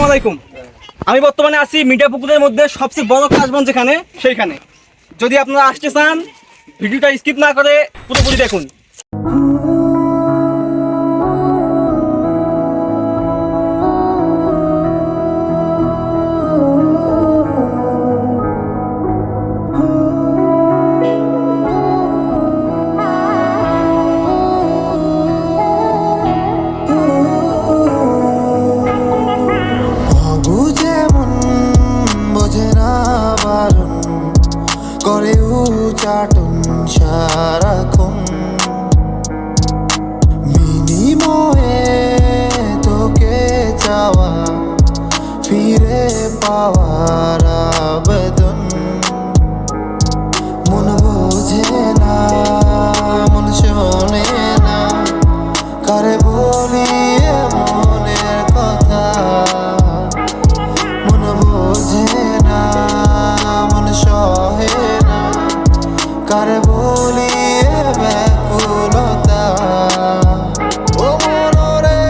আসসালামু আলাইকুম। আমি বর্তমানে আছি মিডিয়া পুকুরের মধ্যে সবচেয়ে বড় কাশবন যেখানে, সেইখানে। যদি আপনারা আসতে চান, ভিডিওটা স্কিপ না করে পুরোপুরি দেখুন। বারণ করে উচাটন সারাক্ষণ। বিনিময়ে তোকে চাওয়া, ফিরে পাওয়ার আবেদন। মন বোঝে না, মন শোনে না, কারে বলি এ কারে বলি ব্যাকুলতা। ও মনরে।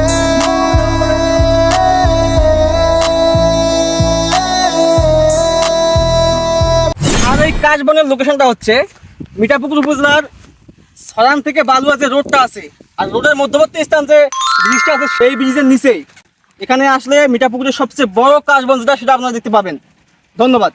আর এই কাশবনের লোকেশনটা হচ্ছে মিঠাপুকুর উপজেলার সরান থেকে বালুয়া যে রোডটা আছে আর রোডের মধ্যবর্তী স্থান যে ব্রিজটা আছে সেই ব্রিজের নিচেই। এখানে আসলে মিঠাপুকুরের সবচেয়ে বড় কাশবন যেটা সেটা আপনারা দেখতে পাবেন। ধন্যবাদ।